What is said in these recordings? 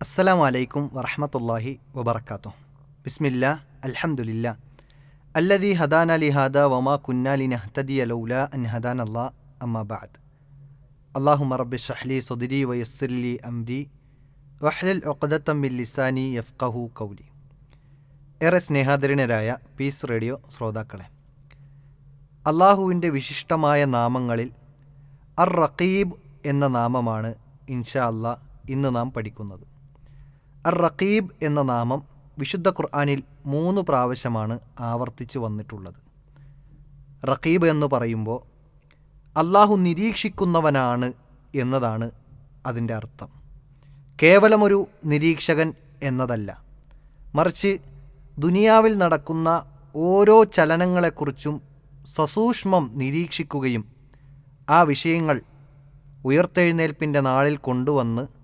അസ്സലാമു അലൈക്കും വറഹമത്തല്ലാഹി വബർക്കാത്തു ബിസ്മില്ല അലഹമുല്ല അല്ലദി ഹദാന ലിഹാദ വമാ കുന്നാലി നഹ്തദി അലൗല അൻ ഹദാൻ അല്ലാ അമ്മാബാദ് അള്ളാഹു മറബി ഷഹ്ലി സദരി വയസ്സലി അംരി വഹ്ലൽ ഒക്കദത്തം ബിൽ ലിസാനി യഫ്കഹു കൗലി ഏറെ സ്നേഹാദരണരായ പീസ് റേഡിയോ ശ്രോതാക്കളെ അള്ളാഹുവിന്റെ വിശിഷ്ടമായ നാമങ്ങളിൽ അർ റഖീബ് എന്ന നാമമാണ് ഇൻഷാ അല്ലാ ഇന്ന് നാം പഠിക്കുന്നത്. അർ റഖീബ് എന്ന നാമം വിശുദ്ധ ഖുർആാനിൽ മൂന്ന് പ്രാവശ്യമാണ് ആവർത്തിച്ചു വന്നിട്ടുള്ളത്. റഖീബ് എന്ന് പറയുമ്പോൾ അള്ളാഹു നിരീക്ഷിക്കുന്നവനാണ് എന്നതാണ് അതിന്റെ അർത്ഥം. കേവലമൊരു നിരീക്ഷകൻ എന്നതല്ല. മറിച്ച് ദുനിയാവിൽ നടക്കുന്ന ഓരോ ചലനങ്ങളെക്കുറിച്ചും സസൂക്ഷ്മം നിരീക്ഷിക്കുകയും ആ വിഷയങ്ങൾ ഉയർത്തെഴുന്നേൽപ്പിന്റെ നാളിൽ കൊണ്ടുവന്ന്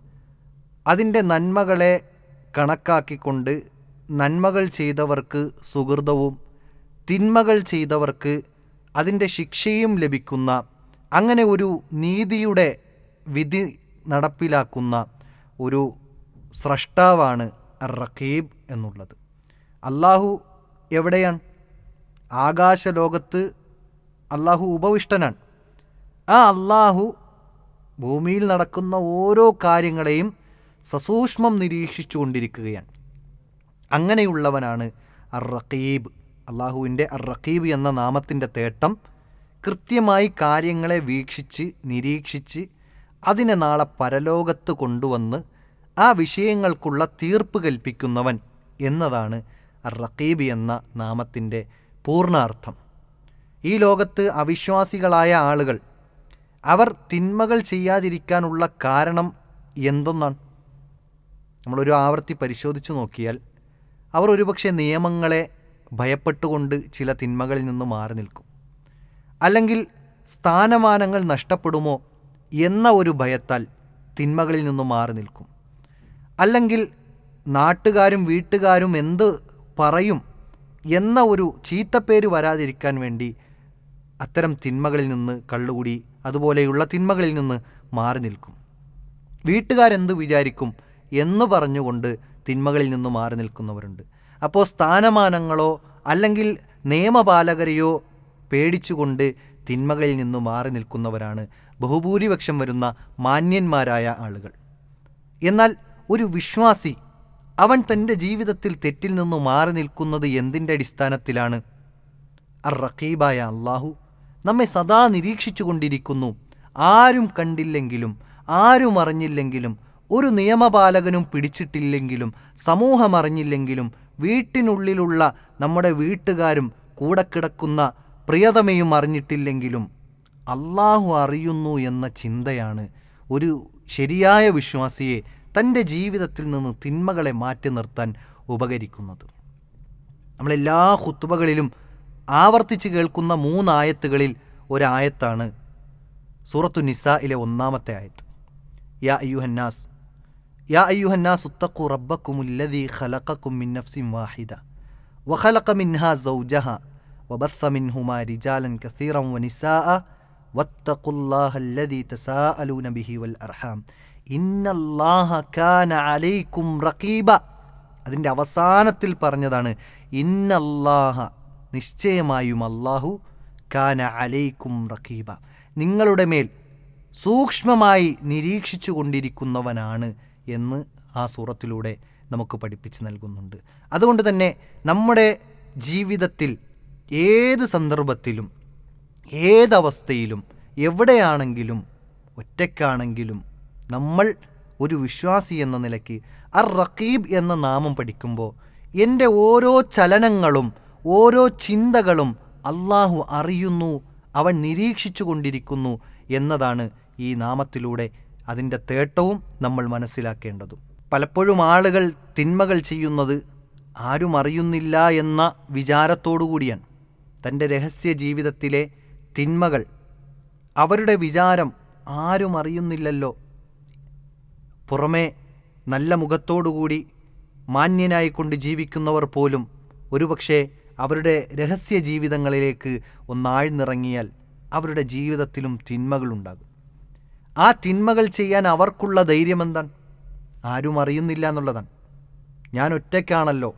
അതിന്റെ നന്മകളെ കണക്കാക്കിക്കൊണ്ട് നന്മകൾ ചെയ്തവർക്ക് സുഹൃതവും തിന്മകൾ ചെയ്തവർക്ക് അതിന്റെ ശിക്ഷയും ലഭിക്കുന്ന അങ്ങനെ ഒരു നീതിയുടെ വിധി നടപ്പിലാക്കുന്ന ഒരു സ്രഷ്ടാവാണ് റഖീബ് എന്നുള്ളത്. അള്ളാഹു എവിടെയാണ്? ആകാശലോകത്ത് അള്ളാഹു ഉപവിഷ്ടനാണ്. ആ അള്ളാഹു ഭൂമിയിൽ നടക്കുന്ന ഓരോ കാര്യങ്ങളെയും സസൂക്ഷ്മം നിരീക്ഷിച്ചു കൊണ്ടിരിക്കുകയാണ് അങ്ങനെയുള്ളവനാണ് അർ റഖീബ് അള്ളാഹുവിന്റെ അർ റഖീബ് എന്ന നാമത്തിന്റെ തേട്ടം കൃത്യമായി കാര്യങ്ങളെ വീക്ഷിച്ച് നിരീക്ഷിച്ച് അതിനെ നാളെ പരലോകത്ത് കൊണ്ടുവന്ന് ആ വിഷയങ്ങൾക്കുള്ള തീർപ്പ് കൽപ്പിക്കുന്നവൻ എന്നതാണ് റഖീബ് എന്ന നാമത്തിന്റെ പൂർണാർത്ഥം. ഈ ലോകത്ത് അവിശ്വാസികളായ ആളുകൾ അവർ തിന്മകൾ ചെയ്യാതിരിക്കാനുള്ള കാരണം എന്തൊന്നാണ്? നമ്മളൊരു ആവർത്തി പരിശോധിച്ചു നോക്കിയാൽ അവർ ഒരുപക്ഷെ നിയമങ്ങളെ ഭയപ്പെട്ടുകൊണ്ട് ചില തിന്മകളിൽ നിന്ന് മാറി നിൽക്കും. അല്ലെങ്കിൽ സ്ഥാനമാനങ്ങൾ നഷ്ടപ്പെടുമോ എന്ന ഒരു ഭയത്താൽ തിന്മകളിൽ നിന്ന് മാറി നിൽക്കും. അല്ലെങ്കിൽ നാട്ടുകാരും വീട്ടുകാരും എന്ത് പറയും എന്ന ഒരു ചീത്തപ്പേര് വരാതിരിക്കാൻ വേണ്ടി അത്തരം തിന്മകളിൽ നിന്ന് കള്ളുകൂടി അതുപോലെയുള്ള തിന്മകളിൽ നിന്ന് മാറി നിൽക്കും. വീട്ടുകാരെന്ത് വിചാരിക്കും? എന്ന് പറഞ്ഞുകൊണ്ട് തിന്മകളിൽ നിന്ന് മാറി നിൽക്കുന്നവരുണ്ട്. അപ്പോൾ സ്ഥാനമാനങ്ങളോ അല്ലെങ്കിൽ നിയമപാലകരെയോ പേടിച്ചുകൊണ്ട് തിന്മകളിൽ നിന്ന് മാറി നിൽക്കുന്നവരാണ് ബഹുഭൂരിപക്ഷം വരുന്ന മാന്യന്മാരായ ആളുകൾ. എന്നാൽ ഒരു വിശ്വാസി അവൻ തന്റെ ജീവിതത്തിൽ തെറ്റിൽ നിന്ന് മാറി നിൽക്കുന്നത് എന്തിന്റെ അടിസ്ഥാനത്തിലാണ്? അർ റഖീബായ അള്ളാഹു നമ്മെ സദാ നിരീക്ഷിച്ചു കൊണ്ടിരിക്കുന്നു ആരും കണ്ടില്ലെങ്കിലും ആരും അറിഞ്ഞില്ലെങ്കിലും ഒരു നിയമപാലകനും പിടിച്ചിട്ടില്ലെങ്കിലും സമൂഹമറിഞ്ഞില്ലെങ്കിലും വീട്ടിനുള്ളിലുള്ള നമ്മുടെ വീട്ടുകാരും കൂടെ കിടക്കുന്ന പ്രിയതമയും അറിഞ്ഞിട്ടില്ലെങ്കിലും അള്ളാഹു അറിയുന്നു എന്ന ചിന്തയാണ് ഒരു ശരിയായ വിശ്വാസിയെ തന്റെ ജീവിതത്തിൽ നിന്ന് തിന്മകളെ മാറ്റി നിർത്താൻ ഉപകരിക്കുന്നത്. നമ്മളെല്ലാ ഹുത്തുബകളിലും ആവർത്തിച്ച് കേൾക്കുന്ന മൂന്നായത്തുകളിൽ ഒരായത്താണ് സൂറത്തു നിസയിലെ ഒന്നാമത്തെ ആയത്ത്. യാ അയ്യുഹന്നാസ് يا أيها الناس اتقوا ربكم الذي خلقكم من نفس മിൻ وخلق منها زوجها وبث منهما رجالا كثيرا ونساء واتقوا الله الذي تساءلون به വൽ അർഹാം الله كان عليكم رقيبا അതിന്റെ അവസാനത്തിൽ പറഞ്ഞതാണ് ഇന്നല്ലാഹ നിശ്ചയമായും അല്ലാഹു കാന അലൈക്കും റഖീബ നിങ്ങളുടെ മേൽ സൂക്ഷ്മമായി നിരീക്ഷിച്ചു കൊണ്ടിരിക്കുന്നവനാണ് എന്ന് ആ സൂറത്തിലൂടെ നമുക്ക് പഠിപ്പിച്ച് നൽകുന്നുണ്ട്. അതുകൊണ്ട് തന്നെ നമ്മുടെ ജീവിതത്തിൽ ഏത് സന്ദർഭത്തിലും ഏതവസ്ഥയിലും എവിടെയാണെങ്കിലും ഒറ്റയ്ക്കാണെങ്കിലും നമ്മൾ ഒരു വിശ്വാസി എന്ന നിലയ്ക്ക് അർ റക്കീബ് എന്ന നാമം പഠിക്കുമ്പോൾ എന്റെ ഓരോ ചലനങ്ങളും ഓരോ ചിന്തകളും അള്ളാഹു അറിയുന്നു അവൻ നിരീക്ഷിച്ചു കൊണ്ടിരിക്കുന്നു എന്നതാണ് ഈ നാമത്തിലൂടെ അതിന്റെ തേട്ടവും നമ്മൾ മനസ്സിലാക്കേണ്ടതും. പലപ്പോഴും ആളുകൾ തിന്മകൾ ചെയ്യുന്നത് ആരും അറിയുന്നില്ല എന്ന വിചാരത്തോടു കൂടിയാണ്. തന്റെ രഹസ്യ ജീവിതത്തിലെ തിന്മകൾ അവരുടെ വിചാരം ആരും അറിയുന്നില്ലല്ലോ. പുറമേ നല്ല മുഖത്തോടുകൂടി മാന്യനായിക്കൊണ്ട് ജീവിക്കുന്നവർ പോലും ഒരുപക്ഷെ അവരുടെ രഹസ്യ ജീവിതങ്ങളിലേക്ക് ഒന്നാഴ്ന്നിറങ്ങിയാൽ അവരുടെ ജീവിതത്തിലും തിന്മകളുണ്ടാകും. ആ തിന്മകൾ ചെയ്യാൻ അവർക്കുള്ള ധൈര്യം എന്താണ് ആരും അറിയുന്നില്ല എന്നുള്ളതാണ്. ഞാൻ ഒറ്റയ്ക്കാണല്ലോ.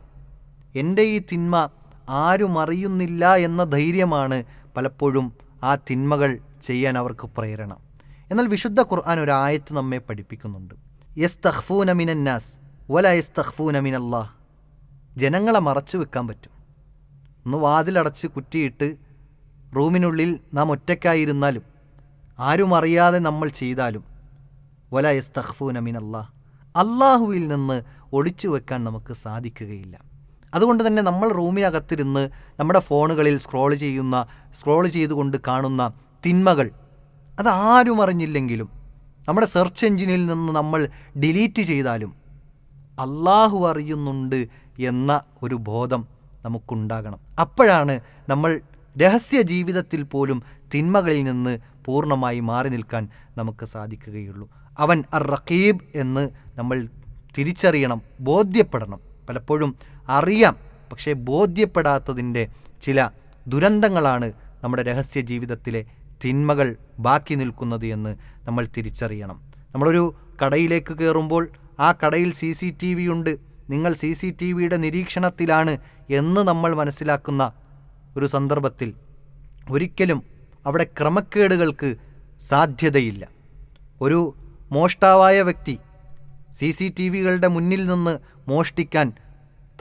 എന്റെ ഈ തിന്മ ആരും അറിയുന്നില്ല എന്ന ധൈര്യമാണ് പലപ്പോഴും ആ തിന്മകൾ ചെയ്യാൻ അവർക്ക് പ്രേരണ. എന്നാൽ വിശുദ്ധ ഖുർആൻ ഒരു ആയത്ത് നമ്മെ പഠിപ്പിക്കുന്നുണ്ട്. യസ് തഹ്ഫൂന മിനന്നാസ് വല യസ് തഹ്ഫൂന മിനല്ലാഹ്. ജനങ്ങളെ മറച്ചു വെക്കാൻ പറ്റും. ഒന്ന് വാതിലടച്ച് കുറ്റിയിട്ട് റൂമിനുള്ളിൽ നാം ഒറ്റയ്ക്കായിരുന്നാലും ആരും അറിയാതെ നമ്മൾ ചെയ്താലും. വല യസ് തഹ്ഫൂന മിനല്ലാഹ് അള്ളാഹുവിൽ നിന്ന് ഒളിച്ചു വെക്കാൻ നമുക്ക് സാധിക്കുകയില്ല. അതുകൊണ്ട് തന്നെ നമ്മൾ റൂമിനകത്തിരുന്ന് നമ്മുടെ ഫോണുകളിൽ സ്ക്രോൾ ചെയ്യുന്ന സ്ക്രോൾ ചെയ്തുകൊണ്ട് കാണുന്ന തിന്മകൾ അത് ആരും അറിഞ്ഞില്ലെങ്കിലും നമ്മുടെ സെർച്ച് എഞ്ചിനിൽ നിന്ന് നമ്മൾ ഡിലീറ്റ് ചെയ്താലും അള്ളാഹു അറിയുന്നുണ്ട് എന്ന ഒരു ബോധം നമുക്കുണ്ടാകണം. അപ്പോഴാണ് നമ്മൾ രഹസ്യ ജീവിതത്തിൽ പോലും തിന്മകളിൽ നിന്ന് പൂർണമായി മാറി നിൽക്കാൻ നമുക്ക് സാധിക്കുകയുള്ളൂ. അവൻ അർ റഖീബ് എന്ന് നമ്മൾ തിരിച്ചറിയണം ബോധ്യപ്പെടണം. പലപ്പോഴും അറിയാം പക്ഷേ ബോധ്യപ്പെടാത്തതിന്റെ ചില ദുരന്തങ്ങളാണ് നമ്മുടെ രഹസ്യ ജീവിതത്തിലെ തിന്മകൾ ബാക്കി നിൽക്കുന്നത് എന്ന് നമ്മൾ തിരിച്ചറിയണം. നമ്മളൊരു കടയിലേക്ക് കയറുമ്പോൾ ആ കടയിൽ സി സി ടി വി ഉണ്ട്. നിങ്ങൾ സി സി ടി വിയുടെ നിരീക്ഷണത്തിലാണ് എന്ന് നമ്മൾ മനസ്സിലാക്കുന്ന ഒരു സന്ദർഭത്തിൽ ഒരിക്കലും അവിടെ ക്രമക്കേടുകൾക്ക് സാധ്യതയില്ല. ഒരു മോഷ്ടാവായ വ്യക്തി സി സി ടി വികളുടെ മുന്നിൽ നിന്ന് മോഷ്ടിക്കാൻ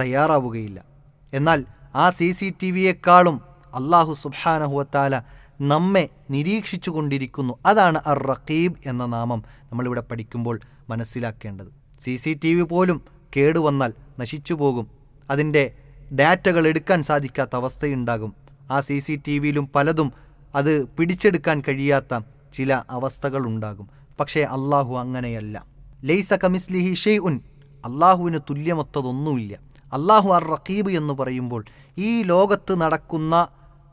തയ്യാറാവുകയില്ല. എന്നാൽ ആ സി സി ടി വിയേക്കാളും അള്ളാഹു സുബാനഹുവത്താല നമ്മെ നിരീക്ഷിച്ചു കൊണ്ടിരിക്കുന്നു. അതാണ് അർ റഖീബ് എന്ന നാമം നമ്മളിവിടെ പഠിക്കുമ്പോൾ മനസ്സിലാക്കേണ്ടത്. സി സി ടി വി പോലും കേടുവന്നാൽ നശിച്ചു പോകും. അതിന്റെ ഡാറ്റകൾ എടുക്കാൻ സാധിക്കാത്ത അവസ്ഥയുണ്ടാകും. ആ സി സി ടി വിയിലും പലതും അത് പിടിച്ചെടുക്കാൻ കഴിയാത്ത ചില അവസ്ഥകളുണ്ടാകും പക്ഷേ അള്ളാഹു അങ്ങനെയല്ല. ലൈസ കമിസ്ലിഹി ഷെയ് ഉൻ അള്ളാഹുവിന് തുല്യമൊത്തതൊന്നുമില്ല. അള്ളാഹു അർ റഖീബ് എന്ന് പറയുമ്പോൾ ഈ ലോകത്ത് നടക്കുന്ന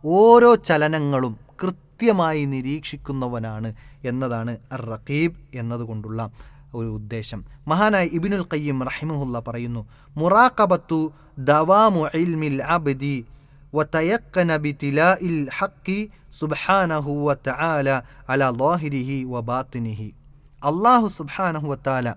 ഓരോ ചലനങ്ങളും കൃത്യമായി നിരീക്ഷിക്കുന്നവനാണ് എന്നതാണ് അർ റഖീബ് എന്നതുകൊണ്ടുള്ള ഒരു ഉദ്ദേശം. മഹാനായ ഇബിനുൽ ഖയ്യിം റഹിമുല്ല പറയുന്നു മുറാഖബത്തു ദവാമു ഇൽമിൽ അബ്ദി وتيقن بتلاء الحق سبحانه وتعالى على ظاهره وباطنه അള്ളാഹു സുബ്ഹാനഹു വത്താല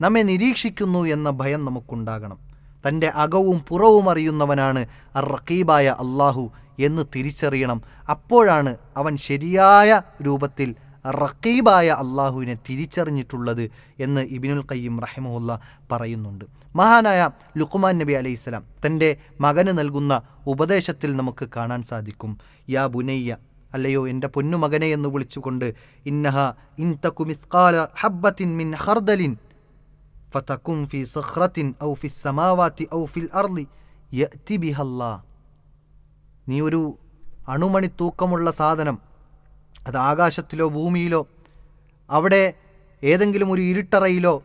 നമ്മെ നിരീക്ഷിക്കുന്നു എന്ന ഭയം നമുക്കുണ്ടാകണം തൻ്റെ അകവും പുറവും അറിയുന്നവനാണ് അർ റക്കീബായ അള്ളാഹു എന്ന് തിരിച്ചറിയണം അപ്പോഴാണ് അവൻ ശരിയായ രൂപത്തിൽ റക്കീബായ അള്ളാഹുവിനെ തിരിച്ചറിഞ്ഞിട്ടുള്ളത് എന്ന് ഇബിനുൽ ഖയ്യിം റഹിമുല്ല പറയുന്നുണ്ട്. മഹാനായ ലുക്കുമാൻ നബി അലൈഹി സ്വലാം തന്റെ മകന് നൽകുന്ന ഉപദേശത്തിൽ നമുക്ക് കാണാൻ സാധിക്കും. യാ ബുനയ്യ അല്ലയോ എന്റെ പൊന്നുമകനെ എന്ന് വിളിച്ചുകൊണ്ട് ഇന്നഹ ഇൻതക്കു മിസ്കാല ഹബ്ബത്തിൻ മിൻ ഹർദലിൻ ഫതക്കും ഫി സഹ്റത്തിൻ ഔ ഫി സമാവാത്തി ഔ ഫിൽ അർലി നീ ഒരു അണുമണി തൂക്കമുള്ള സാധനം അത് ആകാശത്തിലോ ഭൂമിയിലോ അവിടെ ഏതെങ്കിലും ഒരു ഇരുട്ടറയിലോ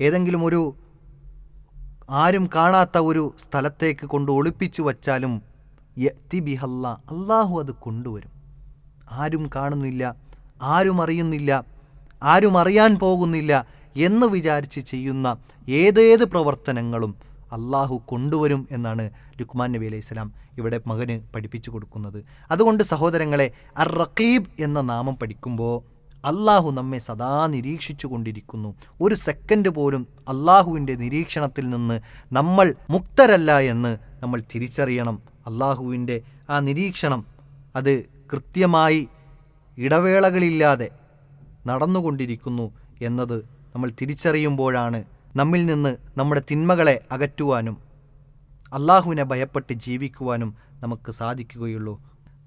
ഏതെങ്കിലും ഒരു ആരും കാണാത്ത ഒരു സ്ഥലത്തേക്ക് കൊണ്ട് ഒളിപ്പിച്ചു വച്ചാലും യത്തി ബിഹല്ല അള്ളാഹു അത് കൊണ്ടുവരും. ആരും കാണുന്നില്ല ആരും അറിയുന്നില്ല ആരും അറിയാൻ പോകുന്നില്ല എന്ന് വിചാരിച്ച് ചെയ്യുന്ന ഏതേത് പ്രവർത്തനങ്ങളും അള്ളാഹു കൊണ്ടുവരും എന്നാണ് ലുക്മാൻ നബി അലൈഹി സ്വലാം ഇവിടെ മകന് പഠിപ്പിച്ചു കൊടുക്കുന്നത്. അതുകൊണ്ട് സഹോദരങ്ങളെ അർ റഖീബ് എന്ന നാമം പഠിക്കുമ്പോൾ അള്ളാഹു നമ്മെ സദാ നിരീക്ഷിച്ചു കൊണ്ടിരിക്കുന്നു. ഒരു സെക്കൻഡ് പോലും അള്ളാഹുവിന്റെ നിരീക്ഷണത്തിൽ നിന്ന് നമ്മൾ മുക്തരല്ല എന്ന് നമ്മൾ തിരിച്ചറിയണം. അള്ളാഹുവിന്റെ ആ നിരീക്ഷണം അത് കൃത്യമായി ഇടവേളകളില്ലാതെ നടന്നുകൊണ്ടിരിക്കുന്നു എന്നത് നമ്മൾ തിരിച്ചറിയുമ്പോഴാണ് നമ്മിൽ നിന്ന് നമ്മുടെ തിന്മകളെ അകറ്റുവാനും അള്ളാഹുവിനെ ഭയപ്പെട്ട് ജീവിക്കുവാനും നമുക്ക് സാധിക്കുകയുള്ളൂ.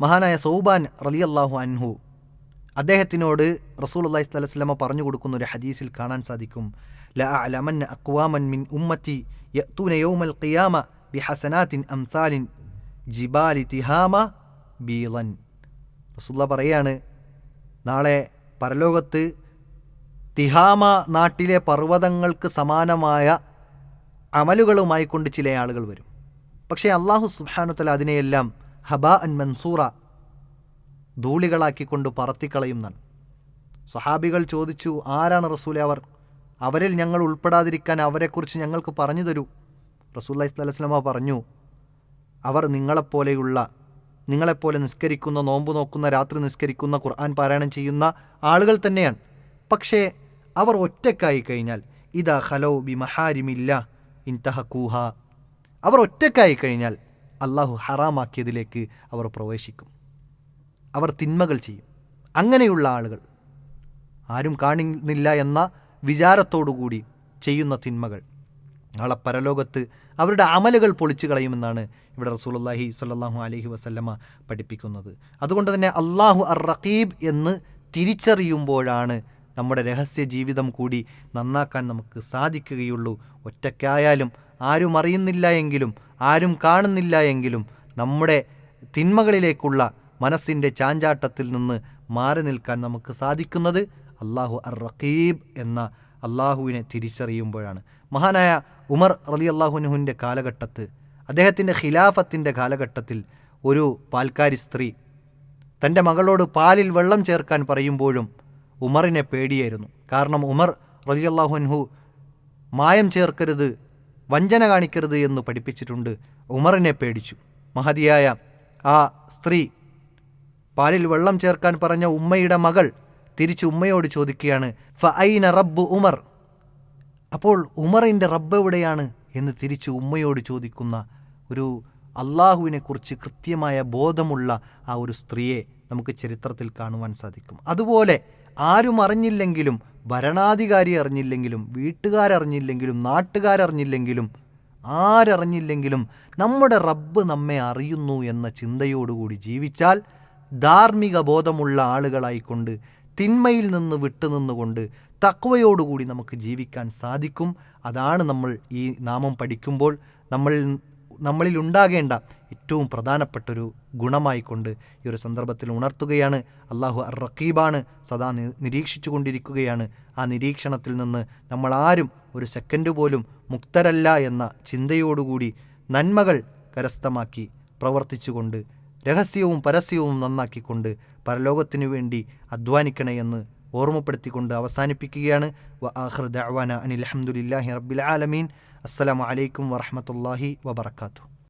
മഹാനായ സൗബാൻ റലി അള്ളാഹു അൻഹു അദ്ദേഹത്തിനോട് റസൂൽ അള്ളഹി സ്വലസ്ലമ പറഞ്ഞു കൊടുക്കുന്ന ഒരു ഹദീസിൽ കാണാൻ സാധിക്കും. ല അലമൻ അക്വാമൻ മിൻ ഉമ്മത്തി യത്തൂന യൗമൽ ഖിയാമ ബി ഹസനാത്തിൻ അംസാലിൻ ജിബാലി തിഹാമ ബീലൻ റസൂല്ല പറയാണ് നാളെ പരലോകത്ത് തിഹാമ നാട്ടിലെ പർവതങ്ങൾക്ക് സമാനമായ അമലുകളുമായി കൊണ്ട് ചില ആളുകൾ വരും. പക്ഷേ അള്ളാഹു സുബാനുത്തല അതിനെയെല്ലാം ഹബ അൻ മൻസൂറ ധൂളികളാക്കിക്കൊണ്ട് പറത്തിക്കളയുന്നാണ് സഹാബികൾ ചോദിച്ചു ആരാണ് റസൂലെ അവർ? അവരിൽ ഞങ്ങൾ ഉൾപ്പെടാതിരിക്കാൻ അവരെക്കുറിച്ച് ഞങ്ങൾക്ക് പറഞ്ഞു തരൂ. റസൂല്ലാ ഇസ്ലാസ്ലമ പറഞ്ഞു അവർ നിങ്ങളെപ്പോലെയുള്ള നിങ്ങളെപ്പോലെ നിസ്കരിക്കുന്ന നോമ്പ് നോക്കുന്ന രാത്രി നിസ്കരിക്കുന്ന ഖുർആൻ പാരായണം ചെയ്യുന്ന ആളുകൾ തന്നെയാണ്. പക്ഷേ അവർ ഒറ്റക്കായി കഴിഞ്ഞാൽ ഇതാ ഹലോ ബി മഹാരിമില്ല ഇൻതഹക്കൂഹ. അവർ ഒറ്റക്കായി കഴിഞ്ഞാൽ അള്ളാഹു ഹറാമാക്കിയതിലേക്ക് അവർ പ്രവേശിക്കും. അവർ തിന്മകൾ ചെയ്യും. അങ്ങനെയുള്ള ആളുകൾ. ആരും കാണുന്നില്ല എന്ന വിചാരത്തോടുകൂടി ചെയ്യുന്ന തിന്മകൾ. നാളെ പരലോകത്ത് അവരുടെ അമലുകൾ പൊളിച്ചു കളയുമെന്നാണ് ഇവിടെ റസൂലുള്ളാഹി സല്ലാഹു അലഹി വസല്ലമ പഠിപ്പിക്കുന്നത്. അതുകൊണ്ട് തന്നെ അള്ളാഹു അർ റഖീബ് എന്ന് തിരിച്ചറിയുമ്പോഴാണ് നമ്മുടെ രഹസ്യ ജീവിതം കൂടി നന്നാക്കാൻ നമുക്ക് സാധിക്കുകയുള്ളൂ. ഒറ്റയ്ക്കായാലും ആരും അറിയുന്നില്ല എങ്കിലും ആരും കാണുന്നില്ല എങ്കിലും നമ്മുടെ തിന്മകളിലേക്കുള്ള മനസ്സിന്റെ ചാഞ്ചാട്ടത്തിൽ നിന്ന് മാറി നിൽക്കാൻ നമുക്ക് സാധിക്കുന്നത് അള്ളാഹു അർ റഖീബ് എന്ന അള്ളാഹുവിനെ തിരിച്ചറിയുമ്പോഴാണ്. മഹാനായ ഉമർ റലി അള്ളാഹുനുഹുവിന്റെ കാലഘട്ടത്ത് അദ്ദേഹത്തിന്റെ ഖിലാഫത്തിന്റെ കാലഘട്ടത്തിൽ ഒരു പാൽക്കാരി സ്ത്രീ തന്റെ മകളോട് പാലിൽ വെള്ളം ചേർക്കാൻ പറയുമ്പോഴും ഉമറിനെ പേടിയായിരുന്നു. കാരണം ഉമർ റലി അള്ളാഹുൻഹു മായം ചേർക്കരുത് വഞ്ചന കാണിക്കരുത് എന്ന് പഠിപ്പിച്ചിട്ടുണ്ട്. ഉമറിനെ പേടിച്ചു. മഹതിയായ ആ സ്ത്രീ പാലിൽ വെള്ളം ചേർക്കാൻ പറഞ്ഞ ഉമ്മയുടെ മകൾ തിരിച്ച് ഉമ്മയോട് ചോദിക്കുകയാണ് ഫ ഐന റബ്ബ് ഉമർ? അപ്പോൾ ഉമറിന്റെ റബ്ബ് എവിടെയാണ് എന്ന് തിരിച്ച് ഉമ്മയോട് ചോദിക്കുന്ന ഒരു അള്ളാഹുവിനെക്കുറിച്ച് കൃത്യമായ ബോധമുള്ള ആ ഒരു സ്ത്രീയെ നമുക്ക് ചരിത്രത്തിൽ കാണുവാൻ സാധിക്കും. അതുപോലെ ആരും അറിഞ്ഞില്ലെങ്കിലും ഭരണാധികാരി അറിഞ്ഞില്ലെങ്കിലും വീട്ടുകാരറിഞ്ഞില്ലെങ്കിലും നാട്ടുകാരറിഞ്ഞില്ലെങ്കിലും ആരറിഞ്ഞില്ലെങ്കിലും നമ്മുടെ റബ്ബ് നമ്മെ അറിയുന്നു എന്ന ചിന്തയോടുകൂടി ജീവിച്ചാൽ ധാർമ്മിക ബോധമുള്ള ആളുകളായിക്കൊണ്ട് തിന്മയിൽ നിന്ന് വിട്ടുനിന്നുകൊണ്ട് തക്വയോടുകൂടി നമുക്ക് ജീവിക്കാൻ സാധിക്കും. അതാണ് നമ്മൾ ഈ നാമം പഠിക്കുമ്പോൾ നമ്മൾ നമ്മളിൽ ഉണ്ടാകേണ്ട ഏറ്റവും പ്രധാനപ്പെട്ടൊരു ഗുണമായിക്കൊണ്ട് ഈ ഒരു സന്ദർഭത്തിൽ ഉണർത്തുകയാണ്. അള്ളാഹു അർ റക്കീബാണ് സദാ നിരീക്ഷിച്ചു കൊണ്ടിരിക്കുകയാണ് ആ നിരീക്ഷണത്തിൽ നിന്ന് നമ്മൾ ആരും ഒരു സെക്കൻഡ് പോലും മുക്തരല്ല എന്ന ചിന്തയോടുകൂടി നന്മകൾ കരസ്ഥമാക്കി പ്രവർത്തിച്ചുകൊണ്ട് രഹസ്യവും പരസ്യവും നന്നാക്കിക്കൊണ്ട് പരലോകത്തിനു വേണ്ടി അധ്വാനിക്കണേ എന്ന് ഓർമ്മപ്പെടുത്തിക്കൊണ്ട് അവസാനിപ്പിക്കുകയാണ്. വ അനിൽ അഹമ്മദില്ലാഹി റബ്ബിൽ ആലമീൻ. അസ്സലാമു അലൈക്കും വറഹ്മത്തുള്ളാഹി വബറകാതുഹു.